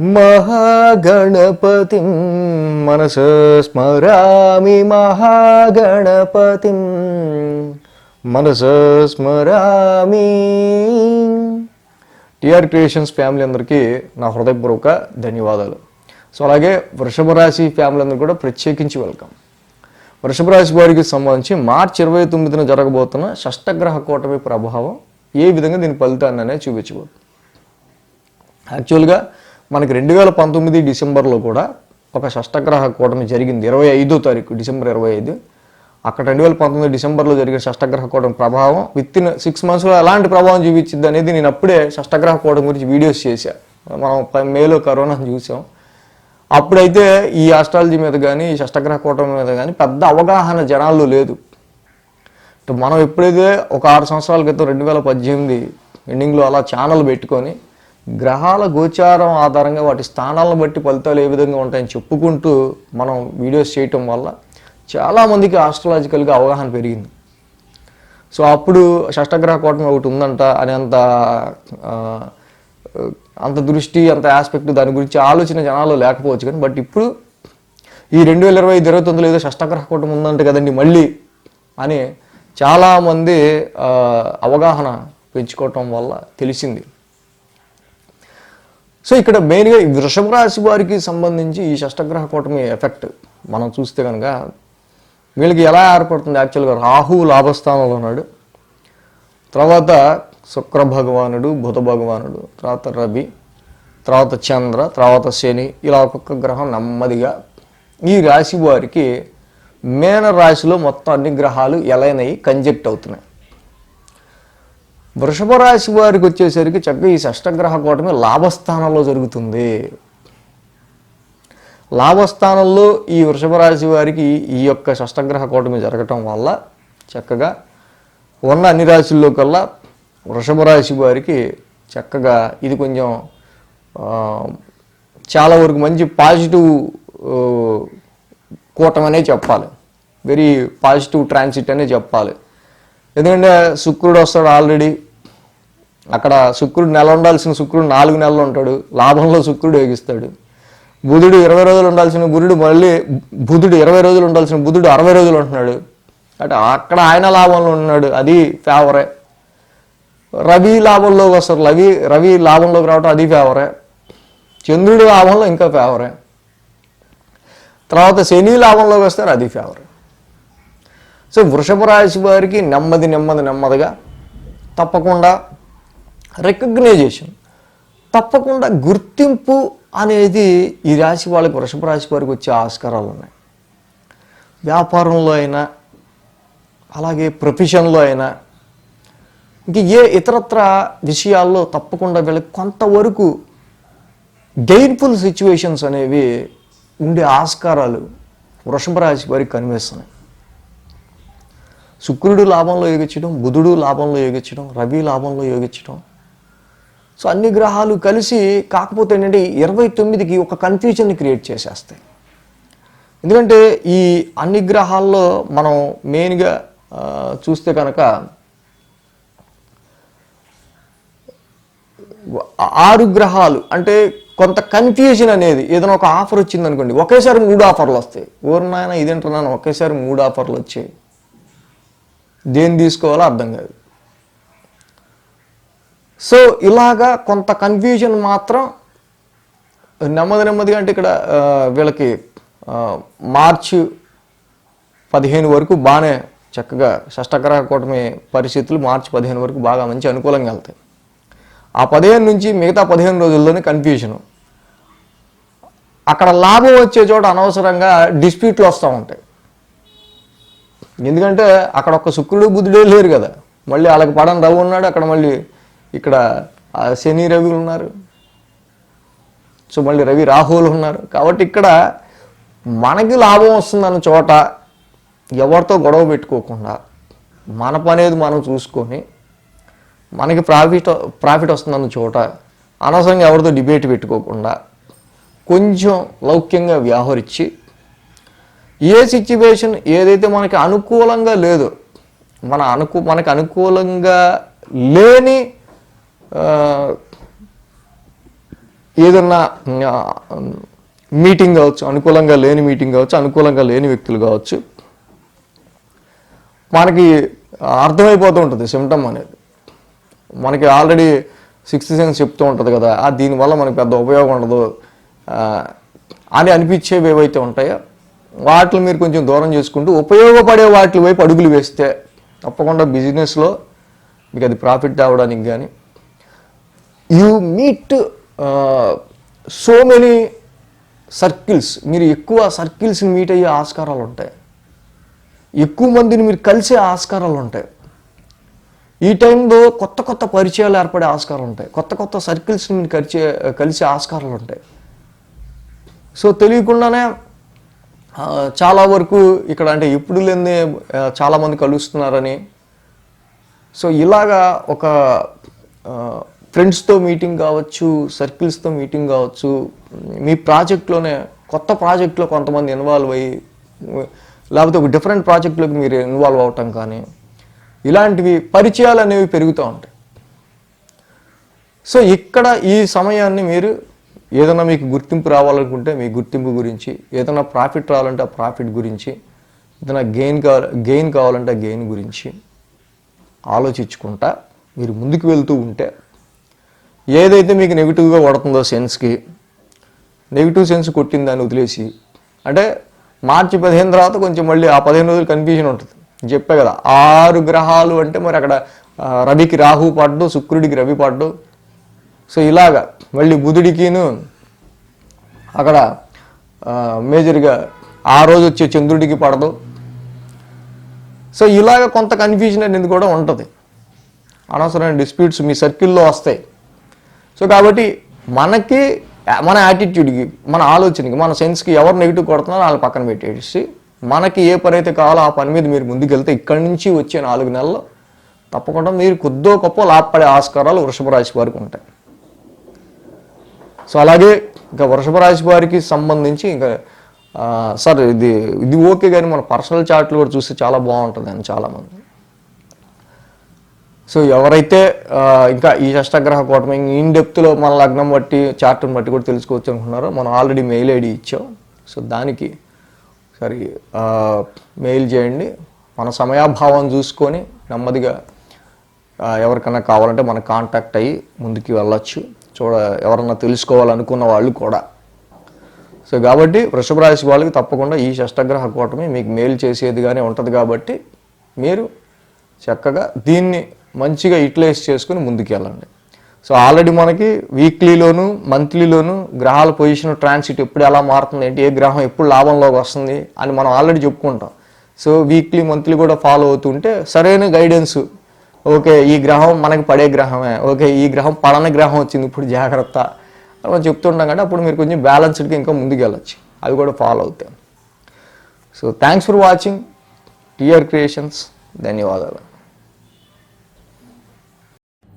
మహాగణపతి మనసు స్మరామి మహాగణపతి మనస స్మరామి. టిఆర్ క్రియేషన్స్ ఫ్యామిలీ అందరికీ నా హృదయపూర్వక ధన్యవాదాలు. సో అలాగే వృషభ రాశి ఫ్యామిలీ అందరూ కూడా ప్రత్యేకించి వెల్కమ్. వృషభ రాశి వారికి సంబంధించి మార్చి ఇరవై తొమ్మిదిన జరగబోతున్న షష్టగ్రహ కూటమి ప్రభావం ఏ విధంగా దీని ఫలితాన్ని అనేది చూపించబోతుంది. యాక్చువల్గా మనకి రెండు వేల పంతొమ్మిది డిసెంబర్లో కూడా ఒక షష్టగ్రహ కూటమి జరిగింది. ఇరవై ఐదో తారీఖు డిసెంబర్ ఇరవై ఐదు. అక్కడ రెండు వేల పంతొమ్మిది డిసెంబర్లో జరిగిన షష్టగ్రహ కూటమి ప్రభావం విత్ ఇన్ సిక్స్ మంత్స్లో ఎలాంటి ప్రభావం చూపించింది అనేది నేను అప్పుడే షష్టగ్రహ కూటమి గురించి వీడియోస్ చేశా. మనం మేలో కరోనా చూసాం. అప్పుడైతే ఈ ఆస్ట్రాలజీ మీద కానీ ఈ షష్టగ్రహ కూటమి మీద కానీ పెద్ద అవగాహన జనాల్లో లేదు. మనం ఎప్పుడైతే ఒక ఆరు సంవత్సరాల క్రితం రెండు వేల పద్దెనిమిది ఎండింగ్లో అలా ఛానల్ పెట్టుకొని గ్రహాల గోచారం ఆధారంగా వాటి స్థానాలను బట్టి ఫలితాలు ఏ విధంగా ఉంటాయని చెప్పుకుంటూ మనం వీడియోస్ చేయటం వల్ల చాలామందికి ఆస్ట్రాలజికల్గా అవగాహన పెరిగింది. సో అప్పుడు షష్టగ్రహ కూటమి ఒకటి ఉందంట. అని అంత అంత దృష్టి అంత ఆస్పెక్ట్ దాని గురించి ఆలోచన జనాలు లేకపోవచ్చు కానీ బట్ ఇప్పుడు ఈ రెండు వేల ఇరవై ఐదు ఇరవై తొమ్మిదిలో ఏదో షష్టగ్రహ కూటమి ఉందంట కదండి మళ్ళీ అని చాలామంది అవగాహన పెంచుకోవటం వల్ల తెలిసింది. సో ఇక్కడ మెయిన్గా ఈ వృషభ రాశి వారికి సంబంధించి ఈ షష్టగ్రహ కూటమి ఎఫెక్ట్ మనం చూస్తే కనుక వీళ్ళకి ఎలా ఏర్పడుతుంది? యాక్చువల్గా రాహు లాభస్థానంలో ఉన్నాడు. తర్వాత శుక్ర భగవానుడు బుధ భగవానుడు తర్వాత రవి తర్వాత చంద్ర తర్వాత శని ఇలా ఒక్కొక్క గ్రహం నెమ్మదిగా ఈ రాశి వారికి మేన రాశిలో మొత్తం అన్ని గ్రహాలు ఎలైనవి కంజెక్ట్ అవుతున్నాయి. వృషభ రాశి వారికి వచ్చేసరికి చక్కగా ఈ షష్టగ్రహ కూటమి లాభస్థానంలో జరుగుతుంది. లాభస్థానంలో ఈ వృషభ రాశి వారికి ఈ యొక్క షష్టగ్రహ కూటమి జరగటం వల్ల చక్కగా ఉన్న అన్ని రాశుల్లో కల్లా వృషభ రాశి వారికి చక్కగా ఇది కొంచెం చాలా వరకు మంచి పాజిటివ్ కూటమనే చెప్పాలి. వెరీ పాజిటివ్ ట్రాన్సిట్ అనే చెప్పాలి. ఎందుకంటే శుక్రుడు వస్తాడు ఆల్రెడీ. అక్కడ శుక్రుడు నెల ఉండాల్సిన శుక్రుడు నాలుగు నెలలు ఉంటాడు. లాభంలో శుక్రుడు యోగిస్తాడు. బుధుడు ఇరవై రోజులు ఉండాల్సిన బుధుడు మళ్ళీ బుధుడు ఇరవై రోజులు ఉండాల్సిన బుధుడు అరవై రోజులు ఉంటున్నాడు. అంటే అక్కడ ఆయన లాభంలో ఉన్నాడు అది ఫేవరే రవి లాభంలోకి వస్తారు. రవి రవి లాభంలోకి రావటం అది ఫేవరే చంద్రుడి లాభంలో ఇంకా ఫేవరే తర్వాత శని లాభంలోకి వస్తారు. అది ఫేవరే సో వృషభ రాశి వారికి నెమ్మది నెమ్మది నెమ్మదిగా తప్పకుండా రికగ్నైజేషన్ తప్పకుండా గుర్తింపు అనేది ఈ రాశి వాళ్ళకి వృషభ రాశి వారికి వచ్చే ఆస్కారాలు ఉన్నాయి. వ్యాపారంలో అయినా అలాగే ప్రొఫెషన్లో అయినా ఇంక ఏ ఇతరత్ర విషయాల్లో తప్పకుండా వీళ్ళకి కొంతవరకు గెయిన్ఫుల్ సిచ్యువేషన్స్ అనేవి ఉండే ఆస్కారాలు వృషభ రాశి వారికి కనిపిస్తున్నాయి. శుక్రుడు లాభంలో యోగించడం బుధుడు లాభంలో యోగించడం రవి లాభంలో యోగించడం సో అన్ని గ్రహాలు కలిసి కాకపోతే ఏంటంటే ఇరవై తొమ్మిదికి ఒక కన్ఫ్యూజన్ని క్రియేట్ చేసేస్తాయి. ఎందుకంటే ఈ అన్ని గ్రహాల్లో మనం మెయిన్గా చూస్తే కనుక ఆరు గ్రహాలు అంటే కొంత కన్ఫ్యూజన్ అనేది ఏదైనా ఒక ఆఫర్ వచ్చింది అనుకోండి ఒకేసారి మూడు ఆఫర్లు వస్తాయి. ఊరు నాయన ఇదేంటున్నాను ఒకేసారి మూడు ఆఫర్లు వచ్చాయి. దేని తీసుకోవాలో అర్థం కాదు. సో ఇలాగా కొంత కన్ఫ్యూజన్ మాత్రం నెమ్మది నెమ్మదిగా అంటే ఇక్కడ వీళ్ళకి మార్చి పదిహేను వరకు బాగానే చక్కగా షష్టగ్రహ కూటమి పరిస్థితులు మార్చి పదిహేను వరకు బాగా మంచి అనుకూలంగా వెళ్తాయి. ఆ పదిహేను నుంచి మిగతా పదిహేను రోజుల్లోనే కన్ఫ్యూజను అక్కడ లాభం వచ్చే చోట అనవసరంగా డిస్ప్యూట్లు వస్తూ ఉంటాయి. ఎందుకంటే అక్కడ ఒక శుక్రుడు బుద్ధుడే లేరు కదా. మళ్ళీ వాళ్ళకి పడని రవి ఉన్నాడు అక్కడ మళ్ళీ ఇక్కడ శని రవి ఉన్నారు. సో మళ్ళీ రవి రాహువులు ఉన్నారు. కాబట్టి ఇక్కడ మనకి లాభం వస్తుందన్న చోట ఎవరితో గొడవ పెట్టుకోకుండా మన పనేది మనం చూసుకొని మనకి ప్రాఫిట్ ప్రాఫిట్ వస్తుందన్న చోట అనవసరంగా ఎవరితో డిబేట్ పెట్టుకోకుండా కొంచెం లౌక్యంగా వ్యవహరించి ఏ సిచ్యువేషన్ ఏదైతే మనకి అనుకూలంగా లేదో మన అనుకూ మనకి అనుకూలంగా లేని ఏదన్నా మీటింగ్ కావచ్చు అనుకూలంగా లేని మీటింగ్ కావచ్చు అనుకూలంగా లేని వ్యక్తులు కావచ్చు మనకి అర్థమైపోతూ ఉంటుంది సిమ్టమ్ అనేది. మనకి ఆల్రెడీ సిక్స్త్ సెన్స్ చెప్తూ ఉంటుంది కదా ఆ దీనివల్ల మనకి పెద్ద ఉపయోగం ఉండదు. అని అనిపించేవి ఏవైతే ఉంటాయో వాటిని మీరు కొంచెం దూరం చేసుకుంటూ ఉపయోగపడే వాటి వైపు అడుగులు వేస్తే తప్పకుండా బిజినెస్లో మీకు అది ప్రాఫిట్ అవ్వడానికి కానీ you meet so many circles. మీరు ఎక్కువ సర్కిల్స్ని మీట్ అయ్యే ఆస్కారాలు ఉంటాయి. ఎక్కువ మందిని మీరు కలిసే ఆస్కారాలు ఉంటాయి. ఈ టైంలో కొత్త కొత్త పరిచయాలు ఏర్పడే ఆస్కారం ఉంటాయి. కొత్త కొత్త సర్కిల్స్ని మీరు కలిసే కలిసే ఆస్కారాలు ఉంటాయి. సో తెలియకుండానే చాలా వరకు ఇక్కడ అంటే ఎప్పుడు లేని చాలామంది కలుస్తున్నారని. సో ఇలాగా ఒక ఫ్రెండ్స్తో మీటింగ్ కావచ్చు సర్కిల్స్తో మీటింగ్ కావచ్చు మీ ప్రాజెక్ట్లోనే కొత్త ప్రాజెక్ట్లో కొంతమంది ఇన్వాల్వ్ అయ్యి లేకపోతే ఒక డిఫరెంట్ ప్రాజెక్ట్లోకి మీరు ఇన్వాల్వ్ అవటం కానీ ఇలాంటివి పరిచయాలు అనేవి పెరుగుతూ ఉంటాయి. సో ఇక్కడ ఈ సమయాన్ని మీరు ఏదైనా మీకు గుర్తింపు రావాలనుకుంటే మీ గుర్తింపు గురించి ఏదైనా ప్రాఫిట్ రావాలంటే ఆ ప్రాఫిట్ గురించి ఏదైనా గెయిన్ కావాలి గెయిన్ కావాలంటే ఆ గెయిన్ గురించి ఆలోచించుకుంటా మీరు ముందుకు వెళ్తూ ఉంటే ఏదైతే మీకు నెగిటివ్గా పడుతుందో సెన్స్కి నెగిటివ్ సెన్స్ కొట్టింది దాన్ని వదిలేసి అంటే మార్చి పదిహేను తర్వాత కొంచెం మళ్ళీ ఆ పదిహేను రోజులు కన్ఫ్యూజన్ ఉంటుంది. చెప్పే కదా ఆరు గ్రహాలు అంటే మరి అక్కడ రవికి రాహు పడ్డు శుక్రుడికి రవి పడ్డు. సో ఇలాగా మళ్ళీ బుధుడికిను అక్కడ మేజర్గా ఆ రోజు వచ్చే చంద్రుడికి పడదు. సో ఇలాగ కొంత కన్ఫ్యూజన్ అనేది కూడా ఉంటుంది. అనవసరమైన డిస్ప్యూట్స్ మీ సర్కిల్లో వస్తాయి. సో కాబట్టి మనకి మన యాటిట్యూడ్కి మన ఆలోచనకి మన సెన్స్కి ఎవరు నెగిటివ్ కొడుతున్నారో వాళ్ళ పక్కన పెట్టేసి మనకి ఏ పని అయితే కావాలో ఆ పని మీద మీరు ముందుకెళ్తే ఇక్కడి నుంచి వచ్చే నాలుగు నెలల్లో తప్పకుండా మీరు కొద్దో గొప్ప లాభపడే ఆస్కారాలు వృషభ రాశి వారికి ఉంటాయి. సో అలాగే ఇంకా వృషభ రాశి వారికి సంబంధించి ఇంకా సార్ ఇది ఇది ఓకే కానీ మన పర్సనల్ చార్ట్లు కూడా చూస్తే చాలా బాగుంటుంది అని చాలామంది. సో ఎవరైతే ఇంకా ఈ అష్టగ్రహ కూటమి ఇన్ డెప్త్లో మన లగ్నం బట్టి చార్ట్ని బట్టి కూడా తెలుసుకోవచ్చు అనుకున్నారో మనం ఆల్రెడీ మెయిల్ ఐడి ఇచ్చాం. సో దానికి సరే మెయిల్ చేయండి. మన సమయాభావం చూసుకొని నెమ్మదిగా ఎవరికైనా కావాలంటే మన కాంటాక్ట్ అయ్యి ముందుకు వెళ్ళొచ్చు. చూడ ఎవరన్నా తెలుసుకోవాలనుకున్న వాళ్ళు కూడా. సో కాబట్టి వృషభ రాశి వాళ్ళకి తప్పకుండా ఈ షష్టగ్రహ కూటమి మీకు మెయిల్ చేసేదిగానే ఉంటుంది కాబట్టి మీరు చక్కగా దీన్ని మంచిగా యూటిలైజ్ చేసుకుని ముందుకెళ్ళండి. సో ఆల్రెడీ మనకి వీక్లీలోను మంత్లీలోను గ్రహాల పొజిషన్ ట్రాన్సిట్ ఎప్పుడు ఎలా మారుతుంది ఏంటి ఏ గ్రహం ఎప్పుడు లాభంలోకి వస్తుంది అని మనం ఆల్రెడీ చెప్పుకుంటాం. సో వీక్లీ మంత్లీ కూడా ఫాలో అవుతుంటే సరైన గైడెన్స్ ఓకే ఈ గ్రహం మనకి పడే గ్రహమే ఓకే ఈ గ్రహం పడని గ్రహం వచ్చింది ఇప్పుడు జాగ్రత్త అని మనం చెప్తుంటాం కాబట్టి అప్పుడు మీరు కొంచెం బ్యాలెన్స్డ్గా ఇంకా ముందుకు వెళ్ళచ్చు అవి కూడా ఫాలో అవుతాయి so thanks for watching. Tier creations ధన్యవాదాలు.